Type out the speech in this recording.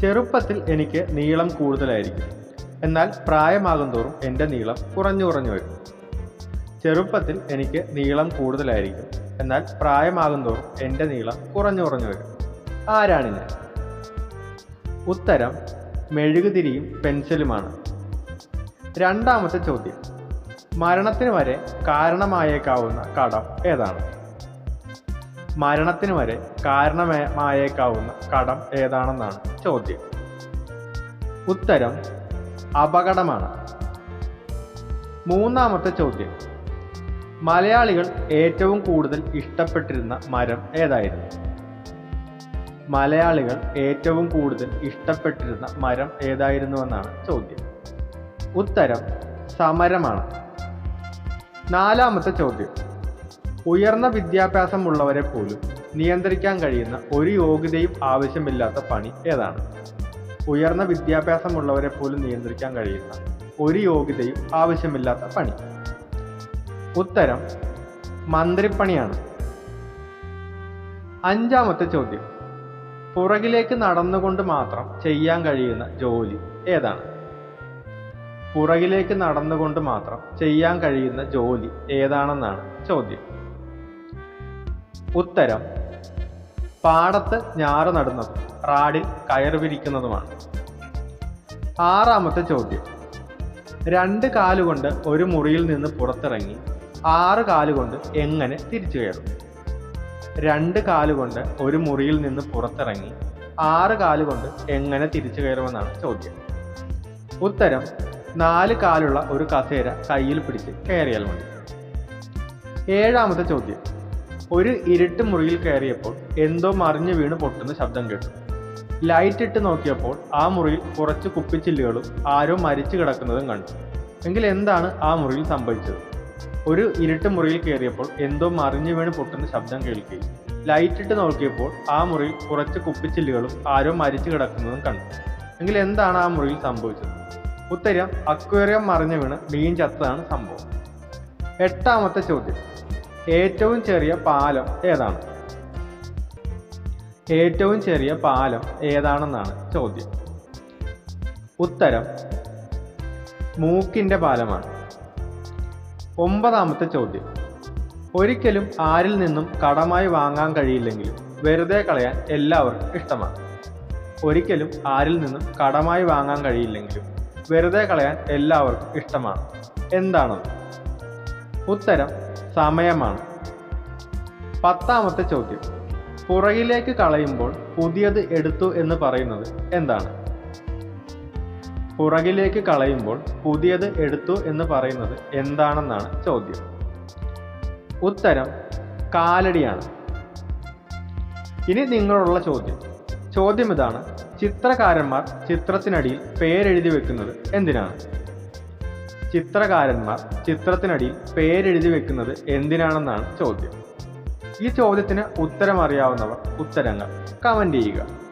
ചെറുപ്പത്തിൽ എനിക്ക് നീളം കൂടുതലായിരിക്കും. എന്നാൽ പ്രായമാകുന്തോറും എന്റെ നീളം കുറഞ്ഞു കുറഞ്ഞു വരും. ചെറുപ്പത്തിൽ എനിക്ക് നീളം കൂടുതലായിരിക്കും. എന്നാൽ പ്രായമാകുന്തോറും എന്റെ നീളം കുറഞ്ഞു കുറഞ്ഞു വരും. ആരാണ് ഞാൻ? ഉത്തരം മെഴുകുതിരിയും പെൻസിലുമാണ്. രണ്ടാമത്തെ ചോദ്യം. മരണത്തിന് വരെ കാരണമായേക്കാവുന്ന കടം ഏതാണ്? മരണത്തിന് വരെ കാരണമായേക്കാവുന്ന കടം ഏതാണെന്നാണ് ചോദ്യം. ഉത്തരം അപകടമാണ്. മൂന്നാമത്തെ ചോദ്യം. മലയാളികൾ ഏറ്റവും കൂടുതൽ ഇഷ്ടപ്പെട്ടിരുന്ന മരം ഏതായിരുന്നു? മലയാളികൾ ഏറ്റവും കൂടുതൽ ഇഷ്ടപ്പെട്ടിരുന്ന മരം ഏതായിരുന്നുവെന്നാണ് ചോദ്യം. ഉത്തരം സമരമാണ്. നാലാമത്തെ ചോദ്യം. ഉയർന്ന വിദ്യാഭ്യാസമുള്ളവരെ പോലും നിയന്ത്രിക്കാൻ കഴിയുന്ന ഒരു യോഗ്യതയും ആവശ്യമില്ലാത്ത പണി ഏതാണ്? ഉയർന്ന വിദ്യാഭ്യാസമുള്ളവരെ പോലും നിയന്ത്രിക്കാൻ കഴിയുന്ന ഒരു യോഗ്യതയും ആവശ്യമില്ലാത്ത പണി. ഉത്തരം മന്ത്രിപ്പണിയാണ്. അഞ്ചാമത്തെ ചോദ്യം പുറകിലേക്ക് നടന്നുകൊണ്ട് മാത്രം ചെയ്യാൻ കഴിയുന്ന ജോലി ഏതാണ്? പുറകിലേക്ക് നടന്നുകൊണ്ട് മാത്രം ചെയ്യാൻ കഴിയുന്ന ജോലി ഏതാണെന്നാണ് ചോദ്യം. ഉത്തരം പാടത്ത് ഞാറ് നടുന്നതും റാഡിൽ കയർ വിരിക്കുന്നതുമാണ്. ആറാമത്തെ ചോദ്യം. രണ്ട് കാലുകൊണ്ട് ഒരു മുറിയിൽ നിന്ന് പുറത്തിറങ്ങി ആറ് കാലുകൊണ്ട് എങ്ങനെ തിരിച്ചു കയറും? രണ്ട് കാലുകൊണ്ട് ഒരു മുറിയിൽ നിന്ന് പുറത്തിറങ്ങി ആറ് കാലുകൊണ്ട് എങ്ങനെ തിരിച്ചു കയറുമെന്നാണ് ചോദ്യം. ഉത്തരം നാല് കാലുള്ള ഒരു കസേര കയ്യിൽ പിടിച്ച് കയറിയാൽ മതി. ഏഴാമത്തെ ചോദ്യം. ഒരു ഇരുട്ട് മുറിയിൽ കയറിയപ്പോൾ എന്തോ മറിഞ്ഞു വീണ് പൊട്ടുന്ന ശബ്ദം കേട്ടു. ലൈറ്റ് ഇട്ട് നോക്കിയപ്പോൾ ആ മുറിയിൽ കുറച്ച് കുപ്പിച്ചില്ലുകളും ആരോ മരിച്ചു കിടക്കുന്നതും കണ്ടു. എങ്കിൽ എന്താണ് ആ മുറിയിൽ സംഭവിച്ചത്? ഒരു ഇരുട്ട് മുറിയിൽ കയറിയപ്പോൾ എന്തോ മറിഞ്ഞു വീണ് പൊട്ടുന്ന ശബ്ദം കേൾക്കുകയും ലൈറ്റ് ഇട്ട് നോക്കിയപ്പോൾ ആ മുറിയിൽ കുറച്ച് കുപ്പിച്ചില്ലുകളും ആരോ മരിച്ചു കിടക്കുന്നതും കണ്ടു. എങ്കിൽ എന്താണ് ആ മുറിയിൽ സംഭവിച്ചത്? ഉത്തരം അക്വേറിയം മറിഞ്ഞു വീണ് മീൻ ചത്തതാണ് സംഭവം. എട്ടാമത്തെ ചോദ്യം. ഏറ്റവും ചെറിയ പാലം ഏതാണ്? ഏറ്റവും ചെറിയ പാലം ഏതാണെന്നാണ് ചോദ്യം. ഉത്തരം മൂക്കിന്റെ പാലമാണ്. ഒമ്പതാമത്തെ ചോദ്യം. ഒരിക്കലും ആരിൽ നിന്നും കടമായി വാങ്ങാൻ കഴിയില്ലെങ്കിലും വെറുതെ കളയാൻ എല്ലാവർക്കും ഇഷ്ടമാണ്. ഒരിക്കലും ആരിൽ നിന്നും കടമായി വാങ്ങാൻ കഴിയില്ലെങ്കിലും വെറുതെ കളയാൻ എല്ലാവർക്കും ഇഷ്ടമാണ്. എന്താണത്? ഉത്തരം സമയമാണ്. പത്താമത്തെ ചോദ്യം. പുറകിലേക്ക് കളയുമ്പോൾ പുതിയത് എടുത്തു എന്ന് പറയുന്നത് എന്താണ്? പുറകിലേക്ക് കളയുമ്പോൾ പുതിയത് എടുത്തു എന്ന് പറയുന്നത് എന്താണെന്നാണ് ചോദ്യം. ഉത്തരം കാലടിയാണ്. ഇനി നിങ്ങളുള്ള ചോദ്യം. ചോദ്യം ഇതാണ്. ചിത്രകാരന്മാർ ചിത്രത്തിനടിയിൽ പേരെഴുതി വെക്കുന്നത് എന്തിനാണ്? ചിത്രകാരന്മാർ ചിത്രത്തിനടിയിൽ പേരെഴുതി വെക്കുന്നത് എന്തിനാണെന്നാണ് ചോദ്യം. ഈ ചോദ്യത്തിന് ഉത്തരം അറിയാവുന്നവർ ഉത്തരങ്ങൾ കമന്റ് ചെയ്യുക.